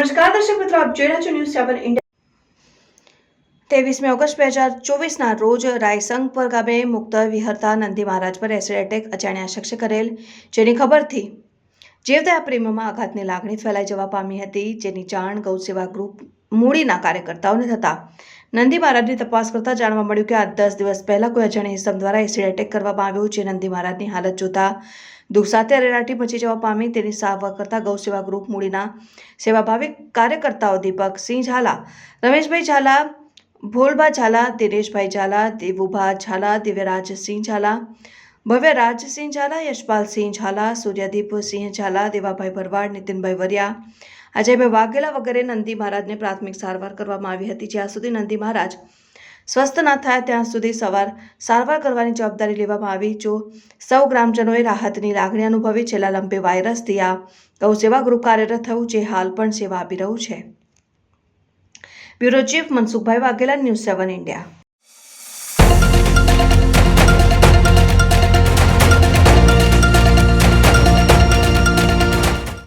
આપ જોઈ રહ્યા છો ન્યૂઝ સેવન ઇન્ડિયા ત્રેવીસમી ઓગસ્ટ, બે હજાર ચોવીસના રોજ રાયસંગપર ગામે મુક્ત વિહરતા નંદી મહારાજ પર એસિડ એટેક અજાણ્યા શખ્સે કરેલ, જેની ખબરથી જીવદયા પ્રેમમાં આઘાતની લાગણી ફેલાઈ જવા પામી હતી, જેની જાણ ગૌસેવા ગ્રુપ મૂડીના કાર્યકર્તાઓને થતા. નંદી મહારાજની તપાસ કરતા જાણવા મળ્યું કે આ દસ દિવસ પહેલા કોઈ અજાણી ઇસમ દ્વારા એસિડ એટેક કરવામાં આવ્યો જે નંદી મહારાજની હાલત જોતા દુઃખ સાથે અરેરાટી મચી જવા પામી તેની સારવાર કરતા ગૌસેવા ગ્રુપ મૂડીના સેવાભાવી કાર્યકર્તાઓ દીપક સિંહ ઝાલા, રમેશભાઈ ઝાલા ભોલબા ઝાલા, દિનેશભાઈ ઝાલા, દેવુભા ઝાલા દિવ્યરાજસિંહ ઝાલા ભવ્યરાજસિંહ ઝાલા, યશપાલસિંહ ઝાલા સૂર્યદીપસિંહ ઝાલા, દેવાભાઈ ભરવાડ, નીતિનભાઈ વરિયા. અજયભાઈ વાઘેલા વગેરે નંદી મહારાજને પ્રાથમિક સારવાર કરવામાં આવી હતી. જ્યાં સુધી નંદી મહારાજ સ્વસ્થ ન થાય, ત્યાં સુધી સવાર સારવાર કરવાની જવાબદારી લેવામાં આવી. જો સૌ ગ્રામજનોએ રાહતની લાગણી અનુભવી, છેલ્લા લંબે વાયરસથી આ ગૌસેવા ગ્રુપ કાર્યરત થયું જે હાલ પણ સેવા આપી રહ્યું છે. Bureau chief Mansukhbhai Vaghela, news seven India.